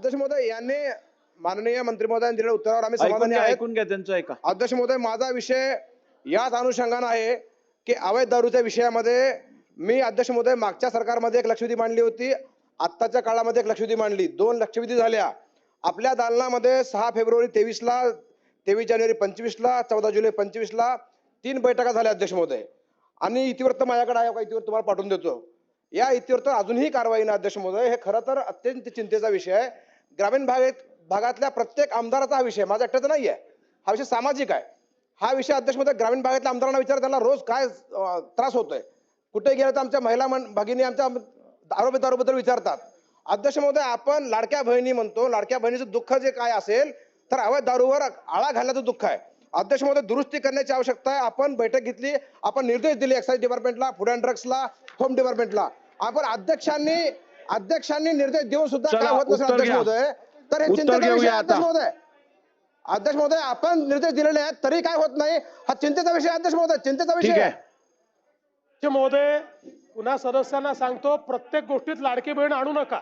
अध्यक्ष महोदय यांनी माननीय मंत्री महोदयांनी दिलेल्या उत्तरावर आम्ही समाधानी आहेत. ऐकून घ्या त्यांचं ऐका. अध्यक्ष महोदय माझा विषय याच अनुषंगानं आहे की अवैध दारूच्या विषयामध्ये मी अध्यक्ष महोदय मागच्या सरकारमध्ये एक लक्षवेधी मांडली होती आत्ताच्या काळामध्ये एक लक्षवेधी मांडली. दोन लक्षवेधी झाल्या. आपल्या दालनामध्ये सहा फेब्रुवारी तेवीसला तेवीस जानेवारी पंचवीसला चौदा जुलै पंचवीसला तीन बैठका झाल्या अध्यक्ष महोदय. आणि इतिवृत्त माझ्याकडे आहे का इतिवृत्त तुम्हाला पाठवून देतो. या इतिवृत्त अजूनही कारवाई ना अध्यक्ष महोदय. हे खरं तर अत्यंत चिंतेचा विषय आहे. ग्रामीण भागात भागातल्या प्रत्येक आमदाराचा हा विषय माझा एकट्याचा नाही आहे हा विषय सामाजिक आहे. हा विषय अध्यक्ष महोदय ग्रामीण भागातल्या आमदारांना विचार त्यांना रोज काय त्रास होतोय? कुठे गेलं तर आमच्या महिला मन- भगिनी आमच्या आरोपी दारूबद्दल विचारतात. अध्यक्ष महोदय आपण लाडक्या बहिणी म्हणतो. लाडक्या बहिणीचं दुःख जे काय असेल तर अवैध दारूवर आळा घालण्याचं दुःख आहे. अध्यक्ष महोदय दुरुस्ती करण्याची आवश्यकता आहे. आपण बैठक घेतली. आपण निर्देश दिले एक्साईज डिपार्टमेंटला फूड अँड ड्रग्सला होम डिपार्टमेंटला. आपण अध्यक्षांनी अध्यक्षांनी निर्देश देऊन सुद्धा काय होत नसेल अध्यक्ष. महोदय तर हे चिंतेचा विषय अध्यक्ष. महोदय. अध्यक्ष महोदय आपण निर्देश दिलेले आहेत तरी काय होत नाही. हा चिंतेचा विषय आहे, अध्यक्ष महोदय चिंतेचा ठीक विषय आहे. महोदय पुन्हा सदस्यांना सांगतो प्रत्येक गोष्टीत लाडकी बहीण आणू नका.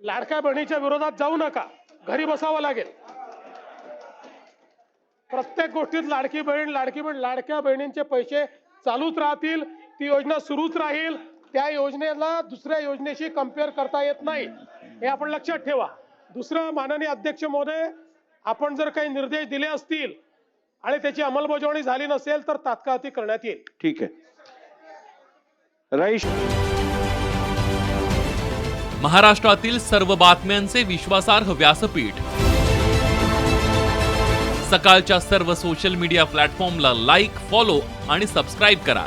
लाडक्या बहिणीच्या विरोधात जाऊ नका. घरी बसावं लागेल. प्रत्येक गोष्टीत लाडकी बहीण लाडकी बहीण लाडक्या बहिणींचे पैसे चालूच राहतील ती योजना सुरूच राहील. त्या योजनेला दुसऱ्या योजनेशी कंपेअर करता येत नाही. हे आपण लक्षात ठेवा. दुसरं माननीय अध्यक्ष महोदय आपण जर काही निर्देश दिले असतील आणि त्याची अंमलबजावणी झाली नसेल तर तात्काळ ती करण्यात येईल. ठीक आहे. रईश. महाराष्ट्रातील सर्व बातम्यांचे विश्वासार्ह व्यासपीठ. सकाळच्या सर्व सोशल मीडिया प्लॅटफॉर्मला लाईक फॉलो आणि सबस्क्राईब करा.